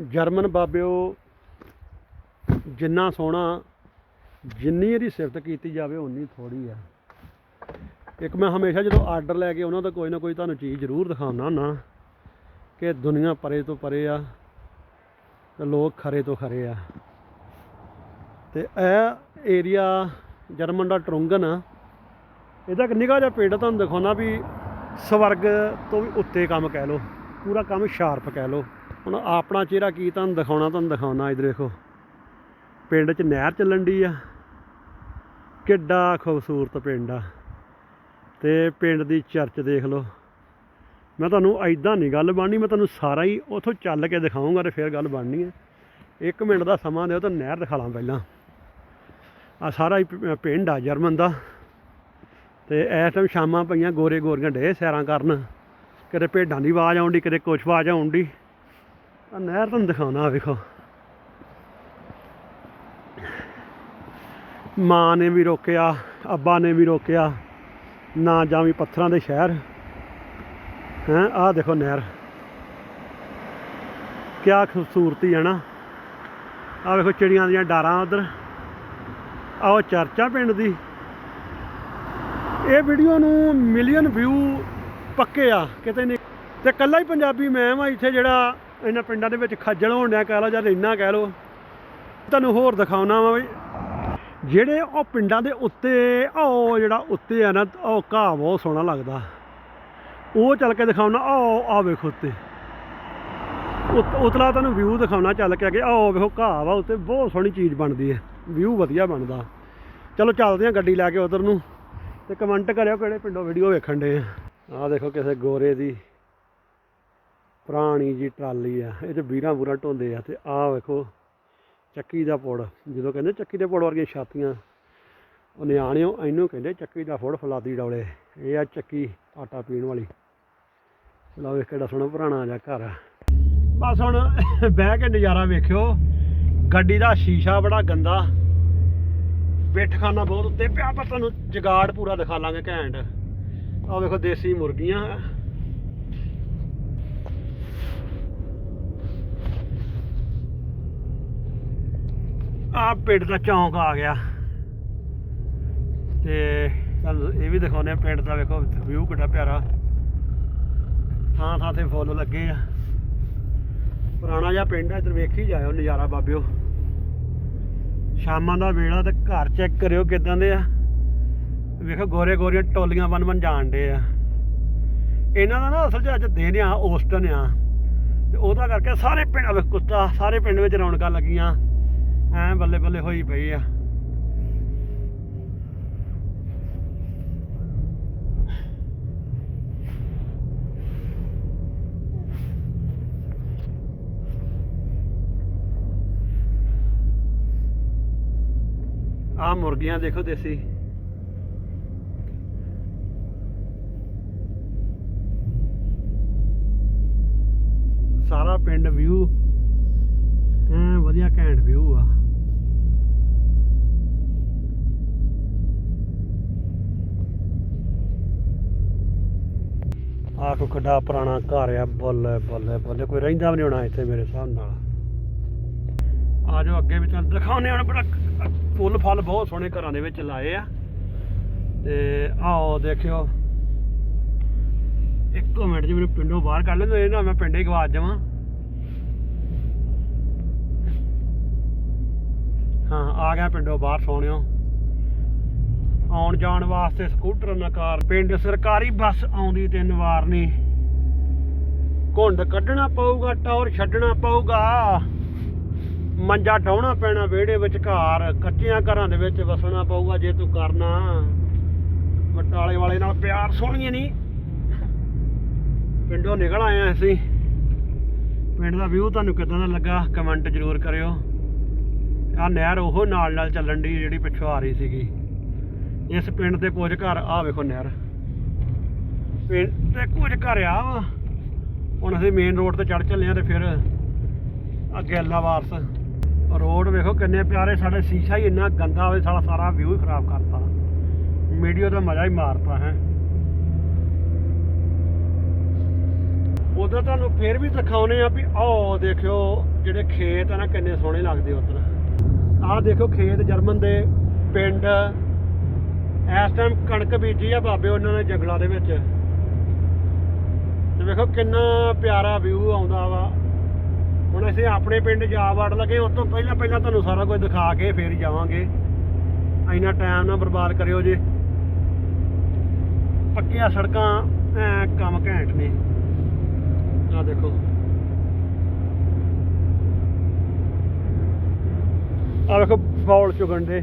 German ਬਾਬਿਓ, ਜਿੰਨਾ ਸੋਹਣਾ, ਜਿੰਨੀ ਇਹਦੀ ਸਿਫਤ ਕੀਤੀ ਜਾਵੇ ਉਨੀ ਥੋੜੀ ਆ। ਇੱਕ ਮੈਂ ਹਮੇਸ਼ਾ ਜਦੋਂ ਆਰਡਰ ਲੈ ਕੇ ਉਹਨਾਂ ਦਾ ਕੋਈ ਨਾ ਕੋਈ ਤੁਹਾਨੂੰ ਚੀਜ਼ ਜ਼ਰੂਰ ਦਿਖਾਉਣਾ ਹੁੰਦਾ। ਕਿ ਦੁਨੀਆ ਪਰੇ ਤੋਂ ਪਰੇ ਆ, ਤੇ ਲੋਕ ਖਰੇ ਤੋਂ ਖਰੇ ਆ। ਤੇ ਇਹ ਏਰੀਆ ਜਰਮਨ ਦਾ ਟਰੁੰਗਨ ਆ। ਇਹਦਾ ਇੱਕ ਨਿੱਘਾ ਜਿਹਾ ਪਿੰਡ ਤੁਹਾਨੂੰ ਦਿਖਾਉਣਾ ਵੀ ਸਵਰਗ ਤੋਂ ਵੀ ਉੱਤੇ ਕੰਮ ਕਹਿ ਲਓ, ਪੂਰਾ ਕੰਮ ਸ਼ਾਰਪ ਕਹਿ ਲਓ। ਹੁਣ ਆਪਣਾ ਚਿਹਰਾ ਕੀ ਤੁਹਾਨੂੰ ਦਿਖਾਉਣਾ ਤੁਹਾਨੂੰ ਦਿਖਾਉਣਾ ਇਧਰ ਦੇਖੋ ਪਿੰਡ 'ਚ ਨਹਿਰ ਚੱਲਣ ਦੀ ਆ। ਕਿੱਡਾ ਖੂਬਸੂਰਤ ਪਿੰਡ ਆ। ਤੇ ਪਿੰਡ ਦੀ ਚਰਚ ਦੇਖ ਲਓ। ਮੈਂ ਤੁਹਾਨੂੰ ਐਦਾਂ ਨਹੀਂ ਗੱਲ ਬਣਨੀ, ਮੈਂ ਤੁਹਾਨੂੰ ਸਾਰਾ ਹੀ ਉਥੋਂ ਚੱਲ ਕੇ ਦਿਖਾਉਂਗਾ ਤੇ ਫਿਰ ਗੱਲ ਬਣਨੀ ਹੈ ਇੱਕ ਮਿੰਟ ਦਾ ਸਮਾਂ ਦਿਓ ਤਾਂ ਨਹਿਰ ਦਿਖਾ ਲਾਂ ਪਹਿਲਾਂ। ਆ ਸਾਰਾ ਹੀ ਪਿੰਡ ਆ ਜਰਮਨ ਦਾ। ਤੇ ਇਸ ਟਾਈਮ ਸ਼ਾਮਾਂ ਪਈਆਂ ਗੋਰੇ ਗੋਰੀਆਂ ਡੇ ਸੈਰਾਂ ਕਰਨ। ਕਿਤੇ ਭੇਡਾਂ ਦੀ ਆਵਾਜ਼ ਆਉਂਦੀ ਕਿਤੇ ਕੁਛ ਆਵਾਜ਼ ਆਉਂਦੀ ਆ ਨਹਿਰ ਤੁਹਾਨੂੰ ਦਿਖਾਉਣਾ ਵੇਖੋ। ਮਾਂ ਨੇ ਵੀ ਰੋਕਿਆ, ਅੱਬਾ ਨੇ ਵੀ ਰੋਕਿਆ, ਨਾ ਜਾਵੀਂ ਪੱਥਰਾਂ ਦੇ ਸ਼ਹਿਰ। ਹੈਂ, ਆਹ ਦੇਖੋ ਨਹਿਰ। ਕਿਆ ਖੂਬਸੂਰਤੀ ਹੈ ਨਾ। ਆਹ ਵੇਖੋ ਚਿੜੀਆਂ ਦੀਆਂ ਡਾਰਾਂ ਉਧਰ। ਆਹ ਉਹ ਚਰਚਾ ਪਿੰਡ ਦੀ। ਇਹ ਵੀਡੀਓ ਨੂੰ ਮਿਲੀਅਨ ਵਿਊ ਪੱਕੇ ਆ, ਕਿਤੇ ਨਹੀਂ। ਤੇ ਕੱਲਾ ਹੀ ਪੰਜਾਬੀ ਮੈਂ ਵਾਂ ਇੱਥੇ ਜਿਹੜਾ ਇਹਨਾਂ ਪਿੰਡਾਂ ਦੇ ਵਿੱਚ ਖੱਜਲ ਹੋਣ ਡਿਆ ਕਹਿ ਲਓ ਜਾਂ ਇੰਨਾ ਕਹਿ ਲਓ। ਤੁਹਾਨੂੰ ਹੋਰ ਦਿਖਾਉਣਾ ਵਾ ਵੀ ਜਿਹੜੇ ਉਹ ਪਿੰਡਾਂ ਦੇ ਉੱਤੇ ਉਹ ਜਿਹੜਾ ਉੱਤੇ ਆ ਨਾ, ਉਹ ਘਾਹ ਬਹੁਤ ਸੋਹਣਾ ਲੱਗਦਾ। ਉਹ ਚੱਲ ਕੇ ਦਿਖਾਉਣਾ, ਉਹ ਆ ਵੇਖੋ ਉੱਤੇ। ਉਤ- ਉਤਲਾ ਤੁਹਾਨੂੰ ਵਿਊ ਦਿਖਾਉਣਾ ਚੱਲ ਕੇ ਅੱਗੇ ਆਓ ਵੇਖੋ ਘਾਹ ਵਾ ਉੱਤੇ, ਬਹੁਤ ਸੋਹਣੀ ਚੀਜ਼ ਬਣਦੀ ਹੈ। ਵਿਊ ਵਧੀਆ ਬਣਦਾ। ਚਲੋ ਚੱਲਦੇ ਹਾਂ ਗੱਡੀ ਲੈ ਕੇ ਉਧਰ ਨੂੰ ਤੇ ਕਮੈਂਟ ਕਰਿਓ ਕਿਹੜੇ ਪਿੰਡੋਂ ਵੀਡੀਓ ਵੇਖਣ ਦੇ ਆ। ਆਹ ਦੇਖੋ ਕਿਸੇ ਗੋਰੇ ਦੀ ਪੁਰਾਣੀ ਜੀ ਟਰਾਲੀ ਆ, ਇਹ 'ਚ ਵੀਰਾਂ ਬੂਰਾ ਢੋਂਦੇ ਆ ਤੇ ਆਹ ਵੇਖੋ ਚੱਕੀ ਦਾ ਪੁੜ, ਜਦੋਂ ਕਹਿੰਦੇ ਚੱਕੀ ਦੇ ਪੁੜ ਵਰਗੀਆਂ ਛਾਤੀਆਂ, ਉਹ ਨਿਆਣਿਓ ਇਹਨੂੰ ਕਹਿੰਦੇ ਚੱਕੀ ਦਾ ਫੁੜ ਫਲਾਦੀ ਡੌਲੇ, ਇਹ ਆ ਚੱਕੀ ਆਟਾ ਪੀਣ ਵਾਲੀ। ਲਓ ਵੇਖ ਕਿਹੜਾ ਸੋਹਣਾ ਪੁਰਾਣਾ ਜਿਹਾ ਘਰ ਆ। ਬਸ ਹੁਣ ਬਹਿ ਕੇ ਨਜ਼ਾਰਾ ਵੇਖਿਓ, ਗੱਡੀ ਦਾ ਸ਼ੀਸ਼ਾ ਬੜਾ ਗੰਦਾ ਬਿੱਠਖਾਨਾ ਬਹੁਤ ਉੱਤੇ ਪਿਆ ਪਰ ਤੁਹਾਨੂੰ ਜਗਾੜ ਪੂਰਾ ਦਿਖਾ ਲਾਂਗੇ ਘੈਂਟ। ਆਹ ਵੇਖੋ ਦੇਸੀ ਮੁਰਗੀਆਂ। ਆਹ ਪਿੰਡ ਦਾ ਚੌਂਕ ਆ ਗਿਆ। ਤੇ ਤੁਹਾਨੂੰ ਇਹ ਵੀ ਦਿਖਾਉਂਦੇ ਆ ਪਿੰਡ ਦਾ, ਵੇਖੋ ਵਿਊ ਕਿੱਡਾ ਪਿਆਰਾ। ਥਾਂ ਥਾਂ ਤੇ ਫੁੱਲ ਲੱਗੇ ਆ। ਪੁਰਾਣਾ ਜਿਹਾ ਪਿੰਡ ਆ, ਇੱਧਰ ਵੇਖੀ ਜਾਇਓ ਨਜ਼ਾਰਾ ਬਾਬਿਓ। ਸ਼ਾਮਾਂ ਦਾ ਵੇਲਾ ਤੇ ਘਰ ਚੈੱਕ ਕਰਿਓ ਕਿਦਾਂ ਦੇ ਆ। ਵੇਖੋ ਗੋਰੇ ਗੋਰੀਆਂ ਟੋਲੀਆਂ ਬਣ ਬਣ ਜਾਣ ਡੇ ਆ। ਇਹਨਾਂ ਦਾ ਨਾ ਅਸਲ 'ਚ ਅੱਜ ਦਿਨ ਆ ਔਸਟਨ ਆ। ਤੇ ਉਹਦਾ ਕਰਕੇ ਸਾਰੇ ਪਿੰਡ ਵੇਖ ਕੁੱਤਾ, ਸਾਰੇ ਪਿੰਡ ਵਿੱਚ ਰੌਣਕਾਂ ਲੱਗੀਆਂ। ਐ ਬੱਲੇ ਬੱਲੇ ਹੋਈ ਪਈ ਆ। ਆ ਮੁਰਗੀਆਂ ਦੇਖੋ ਦੇਸੀ। ਸਾਰਾ ਪਿੰਡ ਵਿਊ ਐ ਵਧੀਆ ਘੈਂਟ ਵਿਊ ਆ। ਆ ਕੋ ਕਿੱਡਾ ਪੁਰਾਣਾ ਘਰ ਆ, ਬੱਲੇ ਬੱਲੇ ਬੱਲੇ। ਕੋਈ ਰਹਿੰਦਾ ਵੀ ਨਹੀਂ ਹੋਣਾ ਇੱਥੇ ਮੇਰੇ ਹਿਸਾਬ ਨਾਲ। ਆ ਜਾਓ ਅੱਗੇ ਵੀ ਤੁਹਾਨੂੰ ਦਿਖਾਉਣੇ ਹੁਣ ਬੜਾ ਫੁੱਲ ਫਲ ਬਹੁਤ ਸੋਹਣੇ ਘਰਾਂ ਦੇ ਵਿੱਚ ਲਾਏ ਆ। ਤੇ ਆਓ ਦੇਖਿਓ। ਇੱਕ ਮਿੰਟ ਜੀ, ਮੈਨੂੰ ਪਿੰਡੋਂ ਬਾਹਰ ਕੱਢ ਲੈਂਦੇ ਇਹ ਨਾ ਮੈਂ ਪਿੰਡੇ ਹੀ ਗਵਾਚ ਜਾਵਾਂ। ਹਾਂ, ਆ ਗਿਆ ਪਿੰਡੋਂ ਬਾਹਰ ਸੋਹਣਿਓ ਆਉਣ ਜਾਣ ਵਾਸਤੇ ਸਕੂਟਰ ਨਕਾਰ, ਪਿੰਡ ਸਰਕਾਰੀ ਬੱਸ ਆਉਂਦੀ ਤਿੰਨ ਵਾਰ ਨਹੀਂ ਘੁੰਡ ਕੱਢਣਾ ਪਊਗਾ, ਟੌਰ ਛੱਡਣਾ ਪਊਗਾ। ਮੰਜਾ ਡਾਉਣਾ ਪੈਣਾ ਵਿਹੜੇ ਵਿੱਚ ਘਰ ਕੱਚਿਆਂ ਘਰਾਂ ਦੇ ਵਿੱਚ ਵਸਣਾ ਪਊਗਾ ਜੇ ਤੂੰ ਕਰਨਾ। ਬਟਾਲੇ ਵਾਲੇ ਨਾਲ ਪਿਆਰ ਸੋਹਣੀਏ ਨਹੀਂ ਪਿੰਡੋਂ ਨਿਕਲ ਆਏ ਆ ਅਸੀਂ। ਪਿੰਡ ਦਾ ਵਿਊ ਤੁਹਾਨੂੰ ਕਿਦਾਂ ਦਾ ਲੱਗਾ, ਕਮੈਂਟ ਜ਼ਰੂਰ ਕਰਿਓ। ਆ ਨਹਿਰ ਉਹ ਨਾਲ ਨਾਲ ਚੱਲਣ ਦੀ ਜਿਹੜੀ ਪਿੱਛੋਂ ਆ ਰਹੀ ਸੀਗੀ। ਇਸ ਪਿੰਡ ਦੇ ਕੁਝ ਘਰ ਆ ਵੇਖੋ ਨਹਿਰ। ਪਿੰਡ ਤੇ ਕੁਝ ਘਰ ਆ ਵਾ। ਹੁਣ ਅਸੀਂ ਮੇਨ ਰੋਡ ਤੇ ਚੜ ਚੱਲੇ ਆ ਤੇ ਫਿਰ ਅੱਗੇ ਅੱਲਾ ਵਾਰਸ। ਰੋਡ ਵੇਖੋ ਕਿੰਨੇ ਪਿਆਰੇ, ਸਾਡੇ ਸ਼ੀਸ਼ਾ ਹੀ ਇੰਨਾ ਗੰਦਾ ਹੋਵੇ ਸਾਡਾ ਸਾਰਾ ਵਿਊ ਹੀ ਖਰਾਬ ਕਰਤਾ। ਵੀਡੀਓ ਦਾ ਮਜ਼ਾ ਹੀ ਮਾਰਤਾ ਹੈ। ਉਦੋਂ ਤੁਹਾਨੂੰ ਫੇਰ ਵੀ ਦਿਖਾਉਨੇ ਆ ਵੀ ਆਹ ਦੇਖਿਓ ਜਿਹੜੇ ਖੇਤ ਆ ਨਾ, ਕਿੰਨੇ ਸੋਹਣੇ ਲੱਗਦੇ ਉਧਰ। ਆਹ ਦੇਖੋ ਖੇਤ ਜਰਮਨ ਦੇ ਪਿੰਡ ਇਸ ਟਾਈਮ ਕਣਕ ਬੀਜੀ ਆ ਬਾਬੇ ਉਹਨਾਂ ਨੇ ਜੰਗਲਾਂ ਦੇ ਵਿੱਚ। ਤੇ ਵੇਖੋ ਕਿੰਨਾ ਪਿਆਰਾ ਵਿਊ ਆਉਂਦਾ ਵਾ। ਹੁਣ ਅਸੀਂ ਆਪਣੇ ਪਿੰਡ ਜਾ ਵੜ ਲਗੇ ਉਸ ਤੋਂ ਪਹਿਲਾਂ ਪਹਿਲਾਂ ਤੁਹਾਨੂੰ ਸਾਰਾ ਕੁਝ ਦਿਖਾ ਕੇ ਫੇਰ ਜਾਵਾਂਗੇ। ਇੰਨਾ ਟਾਈਮ ਨਾ ਬਰਬਾਦ ਕਰਿਓ ਜੇ। ਪੱਕੀਆਂ ਸੜਕਾਂ ਕੰਮ ਘੈਂਟ ਨੇ। ਆ ਦੇਖੋ। ਆ ਵੇਖੋ ਫੌਲ ਚੁਗਣ ਦੇ।